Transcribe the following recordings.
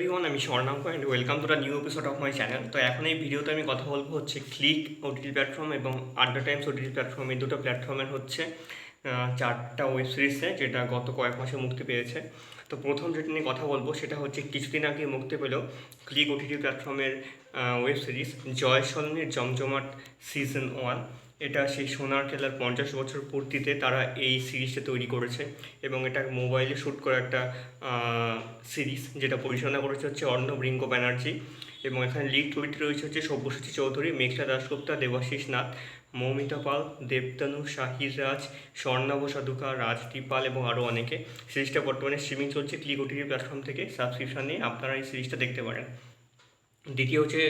Everyone আমি Swarnank and welcome to the new episode of my channel তো এখন এই ভিডিওতে আমি কথা বলব হচ্ছে ক্লিক ওটিটি প্ল্যাটফর্ম এবং আড্ডা টাইমস ওটিটি প্ল্যাটফর্ম এই দুটো প্ল্যাটফর্মের হচ্ছে চারটা ওয়েব সিরিজে যেটা গত কয়েক মাসে মুক্তি পেয়েছে। তো প্রথম যেটা নিয়ে কথা বলব সেটা হচ্ছে কিছুদিন আগে মুক্তি পেল ক্লিক ওটিটি প্ল্যাটফর্মের web series Joy Jomjomat season one এটা সেই সোনার খেলার পঞ্চাশ বছর পূর্তিতে তারা এই সিরিজটা তৈরি করেছে এবং এটা মোবাইলে শ্যুট করা একটা সিরিজ যেটা পরিচালনা করেছে হচ্ছে অর্ণব রিঙ্কো ব্যানার্জি এবং এখানে লিড চরিত্রে রয়েছে হচ্ছে সব্যসাচী চৌধুরী, মেঘলা দাশগুপ্তা, দেবাশিস নাথ, মৌমিতা পাল, দেবতানু, শাহির রাজ, স্বর্ণাভ সাধুকা, রাজদীপ পাল এবং আরও অনেকে। সিরিজটা বর্তমানে স্ট্রিমিং চলছে ক্লিক ওটিটি প্ল্যাটফর্ম থেকে। সাবস্ক্রিপশন নিয়ে আপনারা এই সিরিজটা দেখতে পারেন। দ্বিতীয় যে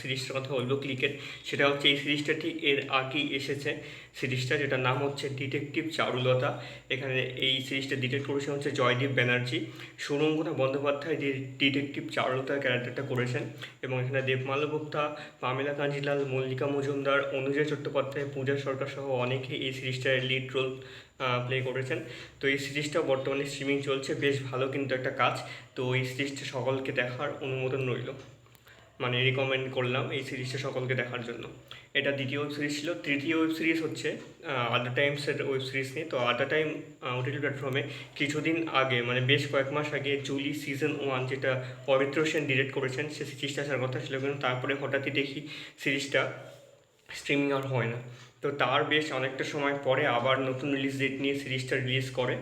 সিরিজটার কথা বলব, ক্রিকেট। সেটা হচ্ছে এই সিরিজটা ঠিক এর আগেই এসেছে। সিরিজটা যেটার নাম হচ্ছে ডিটেকটিভ চারুলতা। এখানে এই সিরিজটা ডিটেক্ট করেছে হচ্ছে জয়দীপ ব্যানার্জি। সুরঙ্গনা বন্দ্যোপাধ্যায় যে ডিটেকটিভ চারুলতার ক্যারেক্টারটা করেছেন এবং এখানে দেবমাল্য গুপ্তা, পামেলা কাঞ্জিলাল, মল্লিকা মজুমদার, অনুজয় চট্টোপাধ্যায়, পূজা সরকার সহ অনেকে এই সিরিজটার লিড রোল প্লে করেছেন। তো এই সিরিজটা বর্তমানে স্ট্রিমিং চলছে, বেশ ভালো কিন্তু একটা কাজ। তো এই সিরিজটা সকলকে দেখার অনুমোদন রইল। মানে রিকমেন্ড করলাম এই সিরিজটা সকলকে দেখার জন্য। এটা দ্বিতীয় ওয়েব সিরিজ ছিল। তৃতীয় ওয়েব সিরিজ হচ্ছে আদার টাইমসের ওয়েব সিরিজ নিয়ে। তো আদার টাইম ওটিটি প্ল্যাটফর্মে কিছুদিন আগে মানে বেশ কয়েক মাস আগে জুলি সিজন ওয়ান যেটা পবিত্র সেন ডিরেক্ট করেছেন, সে সিরিজটা আসার কথা ছিল। কিন্তু তারপরে হঠাৎই দেখি সিরিজটা স্ট্রিমিং আর হয় না। তো তার বেশ অনেকটা সময় পরে আবার নতুন রিলিজ ডেট নিয়ে সিরিজটা রিলিজ করে।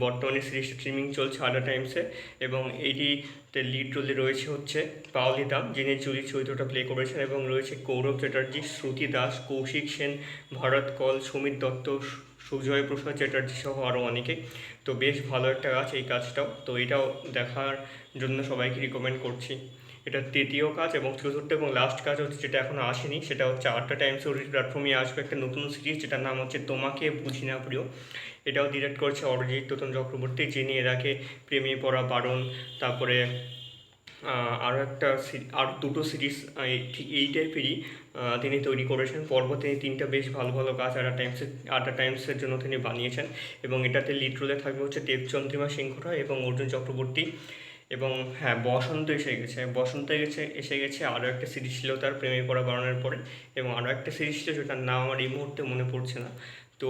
বর্তমানে সিরিজটা স্ট্রিমিং চলছে আডা টাইমসে এবং এইটিতে লিড রোলে রয়েছে হচ্ছে পাওলি দাম যিনি চুরি চরিত্রটা প্লে করেছেন এবং রয়েছে কৌরব চ্যাটার্জি শ্রুতি দাস কৌশিক সেন ভরত কল সুমিত দত্ত সুজয় প্রসাদ চ্যাটার্জি সহ আরও অনেকে। তো বেশ ভালো একটা কাজ এই কাজটাও। তো এটাও দেখার জন্য সবাইকে রিকমেন্ড করছি। এটা তৃতীয় কাজ এবং চতুর্থ এবং লাস্ট কাজ হচ্ছে যেটা এখনও আসেনি, সেটা হচ্ছে আটটা টাইমস ওটিটি প্ল্যাটফর্মে আসবে একটা নতুন সিরিজ যেটার নাম হচ্ছে তোমাকে বুঝি না প্রিয়। এটাও ডিরেক্ট করছে অরিজিৎ তোতন চক্রবর্তী, যিনি এর আগে প্রেমে পড়া বারণ, তারপরে আরও একটা আর দুটো সিরিজ ঠিক এই টাইপেরই তিনি তৈরি করেছেন। পর্ব তিনি তিনটা বেশ ভালো ভালো কাজ আডা টাইমসের আডা টাইমসের জন্য তিনি বানিয়েছেন এবং এটাতে লিড রোলে থাকবে হচ্ছে দেবচন্দ্রিমা সিংহ রায় এবং অর্জুন চক্রবর্তী। এবং হ্যাঁ বসন্ত এসে গেছে। বসন্ত গেছে, এসে গেছে আরও একটা সিরিজ ছিল তার প্রেমে পড়া বাড়ানোর পরে এবং আরও একটা সিরিজ ছিল যেটার নাম আমার এই মুহূর্তে মনে পড়ছে না। তো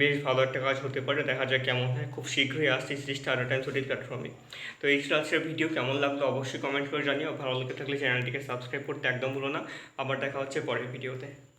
বেশ ভালো একটা কাজ হতে পারে, দেখা যাক কেমন হয়। খুব শীঘ্রই আসছে সিরিজটা আরও টাইম ওটিটি প্ল্যাটফর্মে। তো এই ছিল আজকের ভিডিও, কেমন লাগল অবশ্যই কমেন্ট করে জানিও। ভালো লেগে থাকলে চ্যানেলটিকে সাবস্ক্রাইব করতে একদম ভুলো না। আবার দেখা হচ্ছে পরের ভিডিওতে।